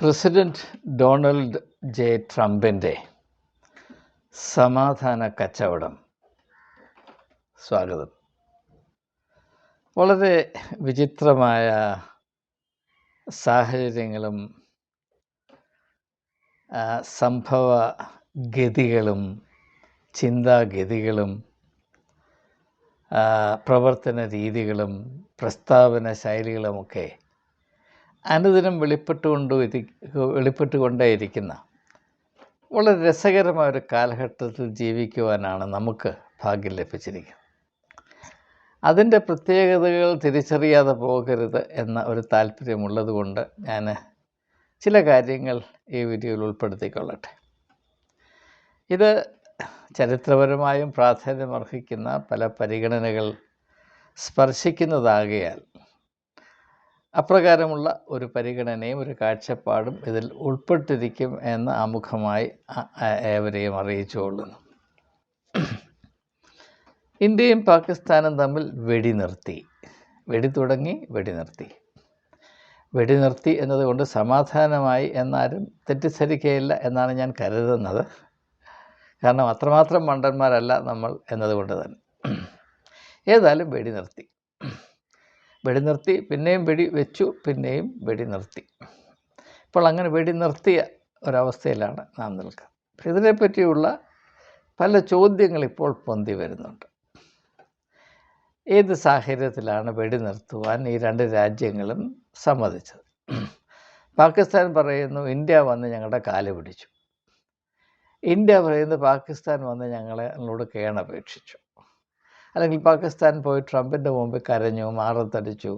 President Donald J ട്രംപിന്റെ സമാധാന കച്ചവടം. സ്വാഗതം. വളരെ വിചിത്രമായ സാഹചര്യങ്ങളും സംഭവ ഗതികളും ചിന്താഗതികളും പ്രവർത്തന രീതികളും പ്രസ്താവന ശൈലികളുമൊക്കെ അനുദിനം വെളിപ്പെട്ടുകൊണ്ട് വെളിപ്പെട്ടുകൊണ്ടേയിരിക്കുന്ന വളരെ രസകരമായ ഒരു കാലഘട്ടത്തിൽ ജീവിക്കുവാനാണ് നമുക്ക് ഭാഗ്യം ലഭിച്ചിരിക്കുന്നത്. അതിന്റെ പ്രത്യേകതകൾ തിരിച്ചറിയാതെ പോകരുത് എന്ന ഒരു താല്പര്യമുള്ളതുകൊണ്ട് ഞാൻ ചില കാര്യങ്ങൾ ഈ വീഡിയോയിൽ ഉൾപ്പെടുത്തിക്കൊള്ളട്ടെ. ഇത് ചരിത്രപരമായും പ്രാധാന്യമർഹിക്കുന്ന പല പരിഗണനകൾ സ്പർശിക്കുന്നതാകയാൽ അപ്രകാരമുള്ള ഒരു പരിഗണനയും ഒരു കാഴ്ചപ്പാടും ഇതിൽ ഉൾപ്പെട്ടിരിക്കും എന്ന് ആമുഖമായി ഏവരെയും അറിയിച്ചുകൊള്ളുന്നു. ഇന്ത്യയും പാകിസ്ഥാനും തമ്മിൽ വെടി നിർത്തി വെടി തുടങ്ങി വെടി നിർത്തി വെടി നിർത്തി എന്നതുകൊണ്ട് സമാധാനമായി എന്നാരും തെറ്റിദ്ധരിക്കുകയില്ല എന്നാണ് ഞാൻ കരുതുന്നത്. കാരണം അത്രമാത്രം മണ്ടന്മാരല്ല നമ്മൾ എന്നതുകൊണ്ട് തന്നെ. ഏതായാലും വെടി നിർത്തി വെടി നിർത്തി പിന്നെയും വെടി വെച്ചു പിന്നെയും വെടി നിർത്തി ഇപ്പോൾ അങ്ങനെ വെടി നിർത്തിയ ഒരവസ്ഥയിലാണ് നാം നിൽക്കുന്നത് ഇതിനെപ്പറ്റിയുള്ള പല ചോദ്യങ്ങൾ ഇപ്പോൾ പൊന്തി വരുന്നുണ്ട്. ഏത് സാഹചര്യത്തിലാണ് വെടി നിർത്തുവാൻ ഈ രണ്ട് രാജ്യങ്ങളും സമ്മതിച്ചത്? പാകിസ്ഥാൻ പറയുന്നു ഇന്ത്യ വന്ന് ഞങ്ങളുടെ കാൽ പിടിച്ചു. ഇന്ത്യ പറയുന്നു പാകിസ്ഥാൻ വന്ന് ഞങ്ങളെ ഞങ്ങളോട് കേണപേക്ഷിച്ചു. അല്ലെങ്കിൽ പാകിസ്ഥാൻ പോയി ട്രംപിന്റെ മുമ്പിൽ കരഞ്ഞു മാറത്തടിച്ചു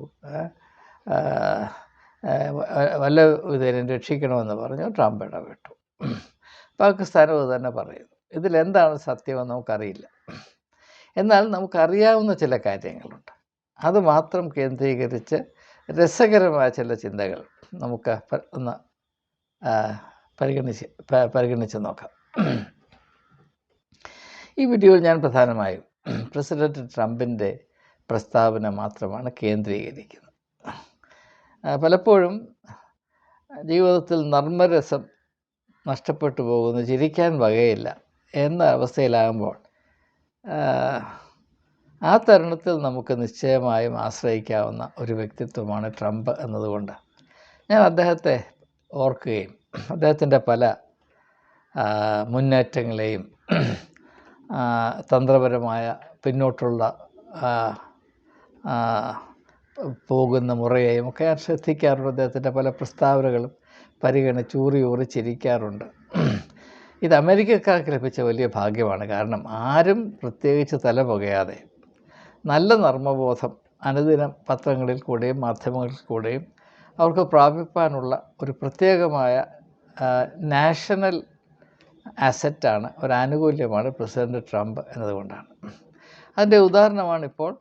വല്ല ഇതിനും രക്ഷിക്കണമെന്ന് പറഞ്ഞു ട്രംപ് ഇടപെട്ടു. പാകിസ്ഥാനും അത് തന്നെ പറയുന്നു. ഇതിലെന്താണ് സത്യമെന്ന് നമുക്കറിയില്ല. എന്നാൽ നമുക്കറിയാവുന്ന ചില കാര്യങ്ങളുണ്ട്. അത് മാത്രം കേന്ദ്രീകരിച്ച് രസകരമായ ചില ചിന്തകൾ നമുക്ക് ഒന്ന് പരിഗണിച്ച് പരിഗണിച്ച് നോക്കാം. ഈ വീഡിയോയിൽ ഞാൻ പ്രധാനമായും പ്രസിഡന്റ് ട്രംപിന്റെ പ്രസ്താവന മാത്രമാണ് കേന്ദ്രീകരിക്കുന്നത്. പലപ്പോഴും ജീവിതത്തിൽ നർമ്മരസം നഷ്ടപ്പെട്ടു പോകുന്നു ചിരിക്കാൻ വകയില്ല എന്ന അവസ്ഥയിലാകുമ്പോൾ ആ, തരുണത്തിൽ നമുക്ക് നിശ്ചയമായും ആശ്രയിക്കാവുന്ന ഒരു വ്യക്തിത്വമാണ് ട്രംപ് എന്നതുകൊണ്ട് ഞാൻ അദ്ദേഹത്തെ ഓർക്കുകയും അദ്ദേഹത്തിന്റെ പല മുന്നേറ്റങ്ങളെയും തന്ത്രപരമായ പിന്നോട്ടുള്ള പോകുന്ന മുറയെയും ഒക്കെ ഞാൻ ശ്രദ്ധിക്കാറുണ്ട്. അദ്ദേഹത്തിന്റെ പല പ്രസ്താവനകളും പരിഗണിച്ച് ഊറി ഊറി ചിരിക്കാറുണ്ട്. ഇത് അമേരിക്കക്കാർക്ക് ലഭിച്ച വലിയ ഭാഗ്യമാണ്. കാരണം ആരും പ്രത്യേകിച്ച് തല പുകയാതെ നല്ല നർമ്മബോധം അനുദിനം പത്രങ്ങളിൽ കൂടെയും മാധ്യമങ്ങളിൽ കൂടെയും അവർക്ക് പ്രാപിപ്പാനുള്ള ഒരു പ്രത്യേകമായ നാഷണൽ അസറ്റാണ് ഒരു ആനുകൂല്യമാണ് പ്രസിഡന്റ് ട്രംപ് എന്നതുകൊണ്ടാണ്. അതിന്റെ ഉദാഹരണമാണ് ഇപ്പോൾ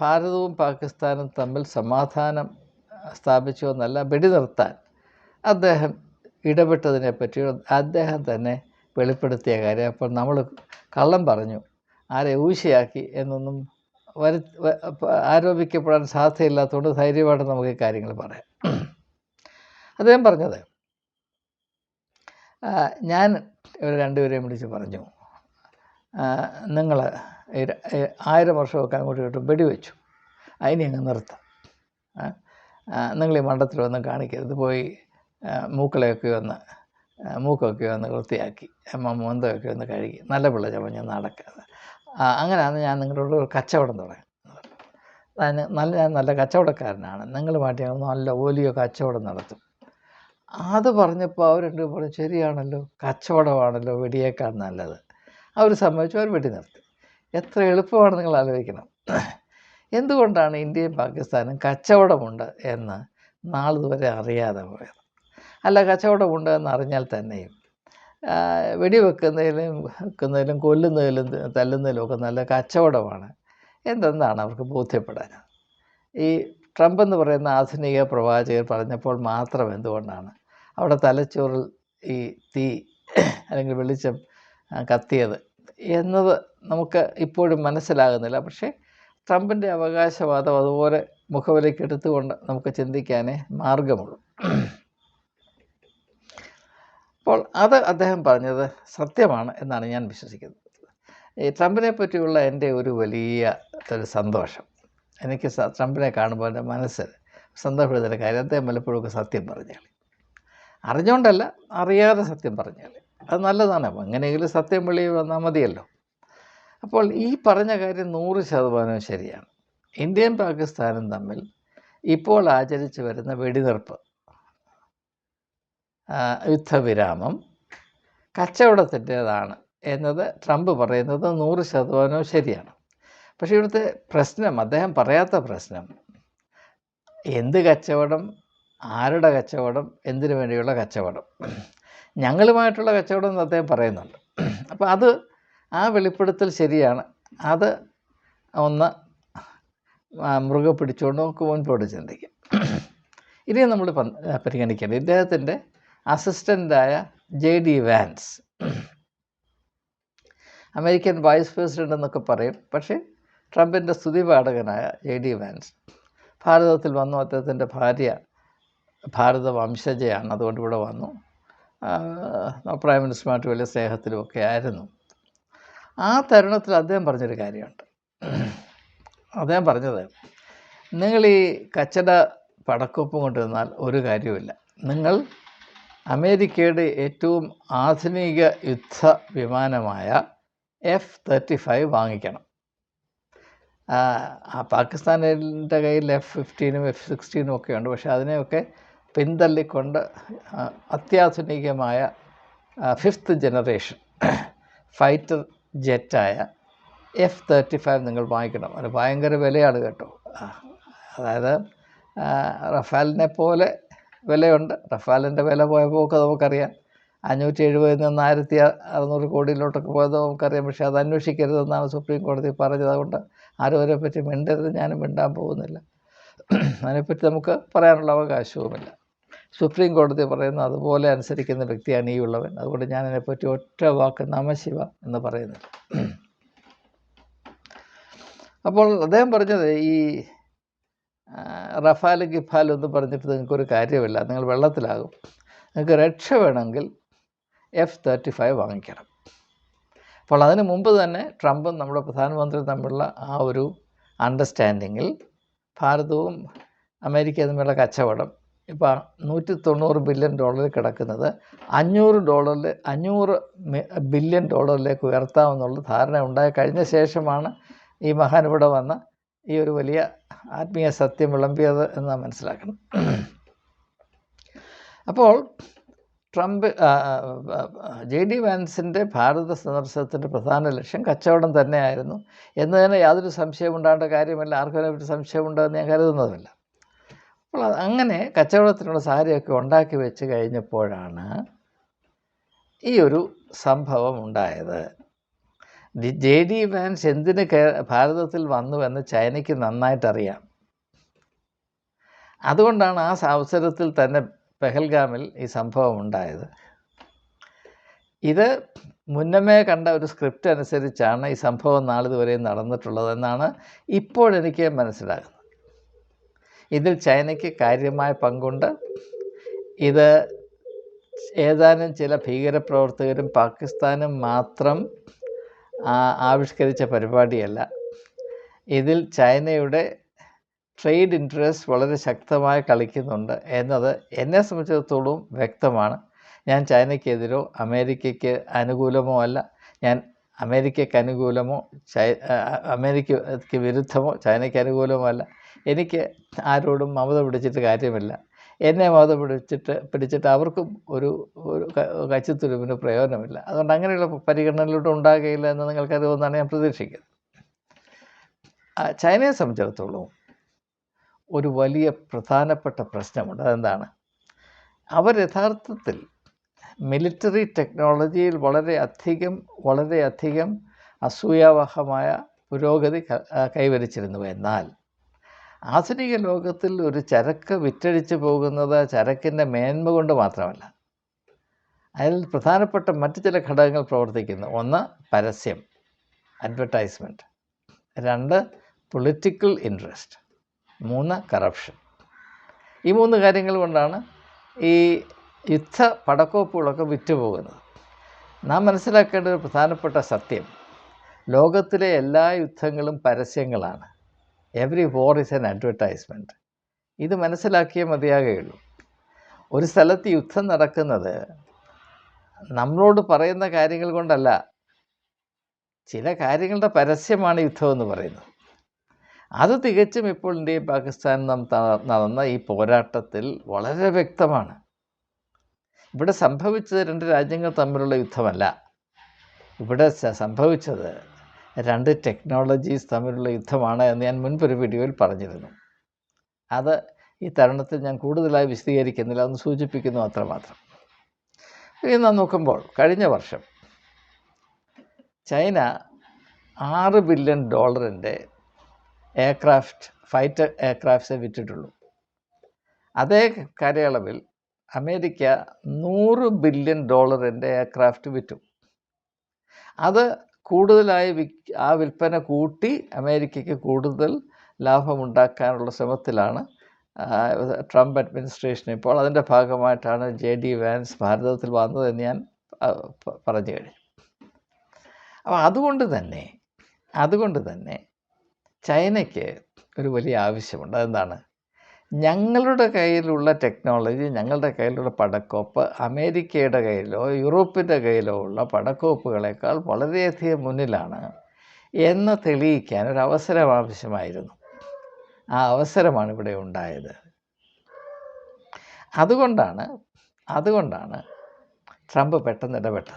ഭാരതവും പാകിസ്ഥാനും തമ്മിൽ സമാധാനം സ്ഥാപിച്ചു എന്നല്ല വെടി നിർത്താൻ അദ്ദേഹം ഇടപെട്ടതിനെ പറ്റി അദ്ദേഹം തന്നെ വെളിപ്പെടുത്തിയ കാര്യം. അപ്പോൾ നമ്മൾ കള്ളം പറഞ്ഞു ആരെ ഊശിയാക്കി എന്നൊന്നും വരു ആരോപിക്കപ്പെടാൻ സാധ്യതയില്ലാത്തതുകൊണ്ട് ധൈര്യമായിട്ട് നമുക്ക് കാര്യങ്ങൾ പറയാം. അദ്ദേഹം പറഞ്ഞത് ഞാൻ ഇവർ രണ്ടുപേരെയും വിളിച്ച് പറഞ്ഞു. നിങ്ങൾ ആയിരം വർഷമൊക്കെ അങ്ങോട്ട് ഇങ്ങോട്ടും വെടിവെച്ചു. അതിനെ അങ്ങ് നിർത്താം. നിങ്ങൾ ഈ മണ്ടത്തിലൊന്നും കാണിക്കരുത്. പോയി മൂക്കളെയൊക്കെ ഒന്ന് മൂക്കൊക്കെ വന്ന് വൃത്തിയാക്കി അമ്മ മോന്തയൊക്കെ ഒന്ന് കഴുകി നല്ല പിള്ള ചമഞ്ഞ് നടക്കുക അങ്ങനെയാണ് ഞാൻ നിങ്ങളോട് ഒരു കച്ചവടം തുടങ്ങി നല്ല ഞാൻ നല്ല കച്ചവടക്കാരനാണ്. നിങ്ങൾ ഞങ്ങൾ നല്ല ഓലിയോ കച്ചവടം നടത്തും. അത് പറഞ്ഞപ്പോൾ അവർ രണ്ടും പറഞ്ഞു ശരിയാണല്ലോ കച്ചവടമാണല്ലോ വെടിയേക്കാൾ നല്ലത്. അവർ സമ്മതിച്ചു അവർ വെടി നിർത്തി. എത്ര എളുപ്പമാണ് നിങ്ങൾ ആലോചിക്കണം. എന്തുകൊണ്ടാണ് ഇന്ത്യയും പാകിസ്ഥാനും കച്ചവടമുണ്ട് എന്ന് നാളിതുവരെ അറിയാതെ പോയത്? അല്ല കച്ചവടമുണ്ട് എന്ന് അറിഞ്ഞാൽ തന്നെയും വെടിവെക്കുന്നതിലും വെക്കുന്നതിലും കൊല്ലുന്നതിലും തല്ലുന്നതിലും ഒക്കെ നല്ല കച്ചവടമാണ്. എന്തെന്നാണ് അവർക്ക് ബോധ്യപ്പെടാൻ? ഈ ട്രംപ് എന്ന് പറയുന്ന ആധുനിക പ്രവാചകർ പറഞ്ഞപ്പോൾ മാത്രം എന്തുകൊണ്ടാണ് അവിടെ തലച്ചോറിൽ ഈ തീ അല്ലെങ്കിൽ വെളിച്ചം കത്തിയത് എന്നത് നമുക്ക് ഇപ്പോഴും മനസ്സിലാകുന്നില്ല. പക്ഷേ ട്രംപിന്റെ അവകാശവാദം അതുപോലെ മുഖവിലേക്ക് എടുത്തുകൊണ്ട് നമുക്ക് ചിന്തിക്കാനേ മാർഗമുള്ളൂ. അപ്പോൾ അത് അദ്ദേഹം പറഞ്ഞത് സത്യമാണ് എന്നാണ് ഞാൻ വിശ്വസിക്കുന്നത്. ഈ ട്രംപിനെ പറ്റിയുള്ള എന്റെ ഒരു വലിയ ഒരു സന്തോഷം. എനിക്ക് ട്രംപിനെ കാണുമ്പോൾ എന്റെ മനസ്സിൽ കാര്യം. അദ്ദേഹം പലപ്പോഴൊക്കെ സത്യം പറഞ്ഞാൽ അറിഞ്ഞുകൊണ്ടല്ല അറിയാതെ സത്യം പറഞ്ഞാൽ അത് നല്ലതാണ്. എങ്ങനെയെങ്കിലും സത്യം വെളിയിൽ വന്നാൽ മതിയല്ലോ. അപ്പോൾ ഈ പറഞ്ഞ കാര്യം നൂറ് ശതമാനവും ശരിയാണ്. ഇന്ത്യയും പാകിസ്ഥാനും തമ്മിൽ ഇപ്പോൾ ആചരിച്ചു വരുന്ന വെടിനിർപ്പ് യുദ്ധവിരാമം കച്ചവടത്തിന്റേതാണ് എന്നത് ട്രംപ് പറയുന്നത് നൂറ് ശതമാനവും ശരിയാണ്. പക്ഷേ ഇവിടുത്തെ പ്രശ്നം അദ്ദേഹം പറയാത്ത പ്രശ്നം എന്ത് കച്ചവടം ആരുടെ കച്ചവടം എന്തിനു വേണ്ടിയുള്ള കച്ചവടം? ഞങ്ങളുമായിട്ടുള്ള കച്ചവടം എന്ന് അദ്ദേഹം പറയുന്നുണ്ട്. അപ്പോൾ അത് ആ വെളിപ്പെടുത്തൽ ശരിയാണ്. അത് ഒന്ന് മൃഗ പിടിച്ചുകൊണ്ട് നമുക്ക് മുൻപോട്ട് ചിന്തിക്കും. ഇനി നമ്മൾ പരിഗണിക്കേണ്ടത് ഇദ്ദേഹത്തിന്റെ അസിസ്റ്റന്റായ J D Vance. American vice president എന്നൊക്കെ പറയും. പക്ഷേ ട്രംപിന്റെ സ്തുതിപാഠകനായ എ ഡി വാൻസ്. ഭാരതത്തിൽ വന്നു അദ്ദേഹത്തിന്റെ ഭാര്യ ഭാരത വംശജയാണ് അതുകൊണ്ട് ഇവിടെ വന്നു. പ്രൈം മിനിസ്റ്ററുമായിട്ട് വലിയ സ്നേഹത്തിലുമൊക്കെ ആയിരുന്നു. ആ തരുണത്തിൽ അദ്ദേഹം പറഞ്ഞൊരു കാര്യമുണ്ട്. അദ്ദേഹം പറഞ്ഞത് നിങ്ങൾ ഈ കച്ചട പടക്കൊപ്പം കൊണ്ടുവന്നാൽ ഒരു കാര്യവുമില്ല. നിങ്ങൾ അമേരിക്കയുടെ ഏറ്റവും ആധുനിക യുദ്ധ വിമാനമായ എഫ് തേർട്ടി ഫൈവ് വാങ്ങിക്കണം. ആ, പാകിസ്ഥാനിന്റെ കയ്യിൽ എഫ് ഫിഫ്റ്റീനും എഫ് സിക്സ്റ്റീനും ഒക്കെ ഉണ്ട്. പക്ഷേ അതിനെയൊക്കെ പിന്തള്ളിക്കൊണ്ട് അത്യാധുനികമായ ഫിഫ്ത്ത് ജനറേഷൻ ഫൈറ്റർ ജെറ്റായ എഫ് തേർട്ടി ഫൈവ് നിങ്ങൾ വാങ്ങിക്കണം. അത് ഭയങ്കര വിലയാണ് കേട്ടോ. അതായത് റഫാലിനെ പോലെ വിലയുണ്ട്. റഫാലിന്റെ വില പോയപ്പോൾ ഒക്കെ നമുക്കറിയാം. അഞ്ഞൂറ്റി എഴുപതിൽ നിന്ന് ആയിരത്തി അറുന്നൂറ് കോടിയിലോട്ടൊക്കെ പോയത് നമുക്കറിയാം. പക്ഷേ അത് അന്വേഷിക്കരുതെന്നാണ് സുപ്രീം കോടതി പറഞ്ഞത്. അതുകൊണ്ട് ആരും അതിനെപ്പറ്റി മിണ്ടരുത്. ഞാനും മിണ്ടാൻ പോകുന്നില്ല. അതിനെപ്പറ്റി നമുക്ക് പറയാനുള്ള അവകാശവുമില്ല. സുപ്രീം കോടതി പറയുന്ന അതുപോലെ അനുസരിക്കുന്ന വ്യക്തിയാണ് ഈ ഉള്ളവൻ. അതുകൊണ്ട് ഞാൻ അതിനെപ്പറ്റി ഒറ്റ വാക്ക് നമശിവ എന്ന് പറയുന്നില്ല അപ്പോൾ അദ്ദേഹം പറഞ്ഞത് ഈ റഫാൽ ഗിഫാൽ എന്ന് പറഞ്ഞിട്ട് നിങ്ങൾക്കൊരു കാര്യമില്ല. നിങ്ങൾ വെള്ളത്തിലാകും. നിങ്ങൾക്ക് രക്ഷ വേണമെങ്കിൽ എഫ് തേർട്ടി ഫൈവ് വാങ്ങിക്കണം. അപ്പോൾ അതിന് മുമ്പ് തന്നെ ട്രംപും നമ്മുടെ പ്രധാനമന്ത്രിയും തമ്മിലുള്ള ആ ഒരു അണ്ടർസ്റ്റാൻഡിങ്ങിൽ ഭാരതവും അമേരിക്കയും തമ്മിലുള്ള കച്ചവടം ഇപ്പോൾ നൂറ്റി തൊണ്ണൂറ് ബില്യൺ ഡോളറിൽ കിടക്കുന്നത് അഞ്ഞൂറ് ഡോളറിൽ അഞ്ഞൂറ് ബില്യൺ ഡോളറിലേക്ക് ഉയർത്താമെന്നുള്ള ധാരണ ഉണ്ടായി. കഴിഞ്ഞ ശേഷമാണ് ഈ മഹാൻ ഇവിടെ വന്ന് ഈ ഒരു വലിയ ആത്മീയ സത്യം വിളമ്പിയത് എന്ന് മനസ്സിലാക്കണം. അപ്പോൾ ട്രംപ് ജെ ഡി വാൻസിന്റെ ഭാരത സന്ദർശനത്തിന്റെ പ്രധാന ലക്ഷ്യം കച്ചവടം തന്നെയായിരുന്നു. എന്നതിന് യാതൊരു സംശയവും ഉണ്ടാകേണ്ട കാര്യമല്ല. ആർക്കും അതിനെപ്പറ്റി സംശയമുണ്ടെന്ന് ഞാൻ കരുതുന്നതല്ല. അപ്പോൾ അങ്ങനെ കച്ചവടത്തിനുള്ള സാഹചര്യമൊക്കെ ഉണ്ടാക്കി വെച്ച് കഴിഞ്ഞപ്പോഴാണ് ഈ ഒരു സംഭവം ഉണ്ടായത്. ജെ ഡി വാൻസ് എന്തിന് ഭാരതത്തിൽ വന്നുവെന്ന് ചൈനയ്ക്ക് നന്നായിട്ടറിയാം. അതുകൊണ്ടാണ് ആ അവസരത്തിൽ തന്നെ പെഹൽഗാമിൽ ഈ സംഭവം ഉണ്ടായത്. ഇത് മുന്നമേ കണ്ട ഒരു സ്ക്രിപ്റ്റ് അനുസരിച്ചാണ് ഈ സംഭവം നാളിതുവരെ നടന്നിട്ടുള്ളതെന്നാണ് ഇപ്പോഴെനിക്ക് മനസ്സിലാകുന്നത്. ഇതിൽ ചൈനയ്ക്ക് കാര്യമായ പങ്കുണ്ട്. ഇത് ഏതാനും ചില ഭീകരപ്രവർത്തകരും പാകിസ്ഥാനും മാത്രം ആവിഷ്കരിച്ച പരിപാടിയല്ല. ഇതിൽ ചൈനയുടെ ട്രേഡ് ഇൻട്രസ്റ്റ് വളരെ ശക്തമായി കളിക്കുന്നുണ്ട് എന്നത് എന്നെ സംബന്ധിച്ചിടത്തോളം വ്യക്തമാണ്. ഞാൻ ചൈനയ്ക്കെതിരോ അമേരിക്കയ്ക്ക് അനുകൂലമോ അല്ല. ഞാൻ അമേരിക്കയ്ക്ക് അനുകൂലമോ ചൈ അമേരിക്കയ്ക്ക് വിരുദ്ധമോ ചൈനയ്ക്ക് അനുകൂലമോ അല്ല. എനിക്ക് ആരോടും മമത പിടിച്ചിട്ട് കാര്യമില്ല. എന്നെ മമത പിടിച്ചിട്ട് പിടിച്ചിട്ട് അവർക്കും ഒരു ഒരു ക- കച്ചിത്തുരുമ്പിന് പ്രയോജനമില്ല. അതുകൊണ്ട് അങ്ങനെയുള്ള പരിഗണനയിലൂടെ ഉണ്ടാകുകയില്ല എന്ന് നിങ്ങൾക്കറിയുമെന്നാണ് ഞാൻ പ്രതീക്ഷിക്കുന്നത്. ചൈനയെ സംബന്ധിച്ചിടത്തോളം ഒരു വലിയ പ്രധാനപ്പെട്ട പ്രശ്നമുണ്ട്. അതെന്താണ്? അവർ യഥാർത്ഥത്തിൽ മിലിറ്ററി ടെക്നോളജിയിൽ വളരെ അധികം വളരെയധികം അസൂയാവഹമായ പുരോഗതി കൈവരിച്ചിരുന്നു. എന്നാൽ ആധുനിക ലോകത്തിൽ ഒരു ചരക്ക് വിറ്റഴിച്ചു പോകുന്നത് ചരക്കിന്റെ മേന്മ കൊണ്ട് മാത്രമല്ല. അതിൽ പ്രധാനപ്പെട്ട മറ്റു ചില ഘടകങ്ങൾ പ്രവർത്തിക്കുന്നു. ഒന്ന് പരസ്യം അഡ്വർടൈസ്മെന്റ് രണ്ട് പൊളിറ്റിക്കൽ ഇൻട്രസ്റ്റ് മൂന്ന് കറപ്ഷൻ ഈ മൂന്ന് കാര്യങ്ങൾ കൊണ്ടാണ് ഈ യുദ്ധ പടക്കോപ്പുകളൊക്കെ വിറ്റുപോകുന്നത്. നാം മനസ്സിലാക്കേണ്ട ഒരു പ്രധാനപ്പെട്ട സത്യം ലോകത്തിലെ എല്ലാ യുദ്ധങ്ങളും പരസ്യങ്ങളാണ്. Every war is an advertisement ഇത് മനസ്സിലാക്കിയേ മതിയാകുകയുള്ളൂ. ഒരു സ്ഥലത്ത് യുദ്ധം നടക്കുന്നത് നമ്മളോട് പറയുന്ന കാര്യങ്ങൾ കൊണ്ടല്ല ചില കാര്യങ്ങളുടെ പരസ്യമാണ് യുദ്ധം എന്ന് പറയുന്നത്. അത് തികച്ചും ഇപ്പോൾ ഇന്ത്യയും പാകിസ്ഥാനും നടന്ന ഈ പോരാട്ടത്തിൽ വളരെ വ്യക്തമാണ്. ഇവിടെ സംഭവിച്ചത് രണ്ട് രാജ്യങ്ങൾ തമ്മിലുള്ള യുദ്ധമല്ല. ഇവിടെ സംഭവിച്ചത് രണ്ട് ടെക്നോളജീസ് തമ്മിലുള്ള യുദ്ധമാണ് എന്ന് ഞാൻ മുൻപൊരു വീഡിയോയിൽ പറഞ്ഞിരുന്നു. അത് ഈ തരുണത്തിൽ ഞാൻ കൂടുതലായി വിശദീകരിക്കുന്നില്ല ഒന്ന് സൂചിപ്പിക്കുന്നു അത്രമാത്രം. ഇനി നാം നോക്കുമ്പോൾ കഴിഞ്ഞ വർഷം ചൈന ആറ് ബില്യൺ ഡോളറിന്റെ എയർക്രാഫ്റ്റ് ഫൈറ്റർ എയർക്രാഫ്റ്റ്സേ വിറ്റിട്ടുള്ളൂ. അതേ കാലയളവിൽ അമേരിക്ക നൂറ് ബില്യൺ ഡോളറിന്റെ എയർക്രാഫ്റ്റ് വിറ്റു. അത് കൂടുതലായി വിക് ആ വിൽപ്പന കൂട്ടി അമേരിക്കയ്ക്ക് കൂടുതൽ ലാഭമുണ്ടാക്കാനുള്ള ശ്രമത്തിലാണ് ട്രംപ് അഡ്മിനിസ്ട്രേഷൻ ഇപ്പോൾ അതിന്റെ ഭാഗമായിട്ടാണ് ജെ ഡി വാൻസ് ഭാരതത്തിൽ വന്നതെന്ന് ഞാൻ പറഞ്ഞു കഴിഞ്ഞു. അപ്പോൾ അതുകൊണ്ട് തന്നെ അതുകൊണ്ട് തന്നെ ചൈനയ്ക്ക് ഒരു വലിയ ആവശ്യമുണ്ട്. അതെന്താണ്? ഞങ്ങളുടെ കയ്യിലുള്ള ടെക്നോളജി ഞങ്ങളുടെ കയ്യിലുള്ള പടക്കോപ്പ് അമേരിക്കയുടെ കയ്യിലോ യൂറോപ്പിന്റെ കയ്യിലോ ഉള്ള പടക്കോപ്പുകളേക്കാൾ വളരെയധികം മുന്നിലാണ് എന്ന് തെളിയിക്കാൻ ഒരു അവസരം ആവശ്യമായിരുന്നു. ആ അവസരമാണ് ഇവിടെ ഉണ്ടായത്. അതുകൊണ്ടാണ് അതുകൊണ്ടാണ് ട്രംപ് പെട്ടെന്ന് ഇടപെട്ടത്.